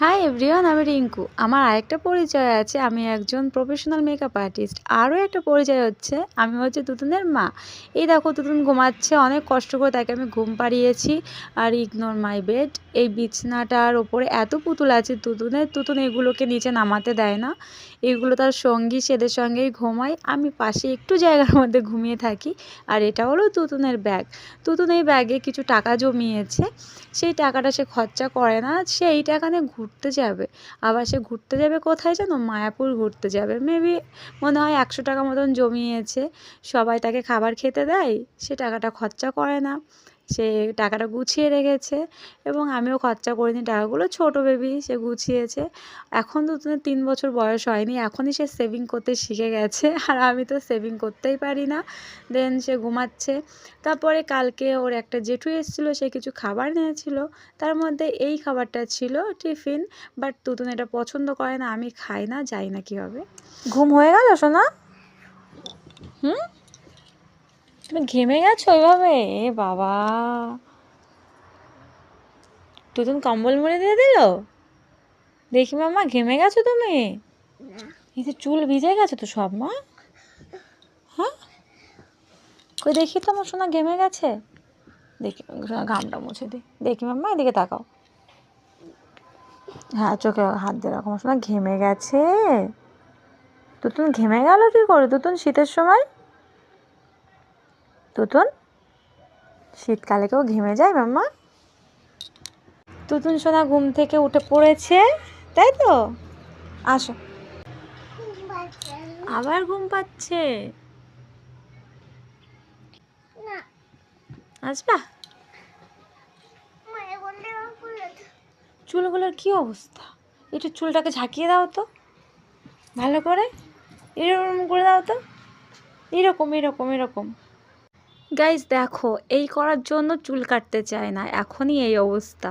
Hi everyone আমি রিঙ্কু। আমার আরেকটা পরিচয় আছে, আমি একজন প্রফেশনাল মেকআপ আর্টিস্ট আরও একটা পরিচয় হচ্ছে, আমি হচ্ছে তুতুনের মা। এই দেখো, তুতুন ঘুমাচ্ছে, অনেক কষ্ট করে তাকে আমি ঘুম পাড়িয়েছি। আর ইগনোর মাই বেড এই বিছনাটার ওপরে এত পুতুল আছে তুতুনের, তুতুন এগুলোকে নিচে নামাতে দেয় না। এগুলো তার সঙ্গী, সেদের সঙ্গেই ঘুমায়। আমি পাশে একটু জায়গার মধ্যে ঘুমিয়ে থাকি, আর এটা হলো তুতুনের ব্যাগ। তুতুন এই ব্যাগে কিছু টাকা জমিয়েছে। সেই টাকাটা সে খরচা করে না সে এই টাকা নিয়ে ঘুরতে যাবে। আবার সে ঘুরতে যাবে কোথায় জানো? মায়াপুর ঘুরতে যাবে। মেবি মনে হয় একশো টাকা মতন জমিয়েছে। সবাই তাকে খাবার খেতে দেয়, সে টাকাটা খরচা করে না। সে টাকাটা গুছিয়ে রেখেছে এবং আমিও খরচা করিনি টাকাগুলো। ছোট বেবি সে গুছিয়েছে। এখন তো তিন বছর বয়স হয়নি, এখনই সে সেভিং করতে শিখে গেছে। আর আমি তো সেভিং করতেই পারি না। দেন সে ঘুমাচ্ছে। তারপরে কালকে ওর একটা জেঠু এসেছিল, সে কিছু খাবার নিয়েছিল। তার মধ্যে এই খাবারটা ছিল টিফিন। বাট তুতুন এটা পছন্দ করে না, আমি খাই না, যাই না কি হবে ঘুম হয়ে গেল সোনা? হুম? তুমি ঘেমে গেছো ওইভাবে এ বাবা। তুতুন কম্বল মুড়ে দিয়ে দিল? দেখি মামা ঘেমে গেছো তুমি? এই যে চুল ভিজে গেছে তো সব, মা। হ্যাঁ? কই দেখি তো, আমার সোনা ঘেমে গেছে। দেখি ঘামটা মুছে দিই। দেখি মাম্মা, এদিকে তাকাও। হ্যাঁ চোখে হাত দিয়ে রাখো, আমার সোনা ঘেমে গেছে। তুতুন ঘেমে গেল কি করে? তুতুন শীতের সময়? তুতুন শীতকালে কেউ ঘেমে যায় মাম্মা? তুতুন সোনা ঘুম থেকে উঠে পড়েছে তাই তো? আসো। আবার ঘুম পাচ্ছে? আসবা? চুলগুলোর কি অবস্থা? একটু চুলটাকে ঝাঁকিয়ে দাও তো। ভালো করে। এরকম করে দাও তো। এরকম এরকম এরকম। গাইজ দেখো এই করার জন্য চুল কাটতে চায় না। এখনই এই অবস্থা।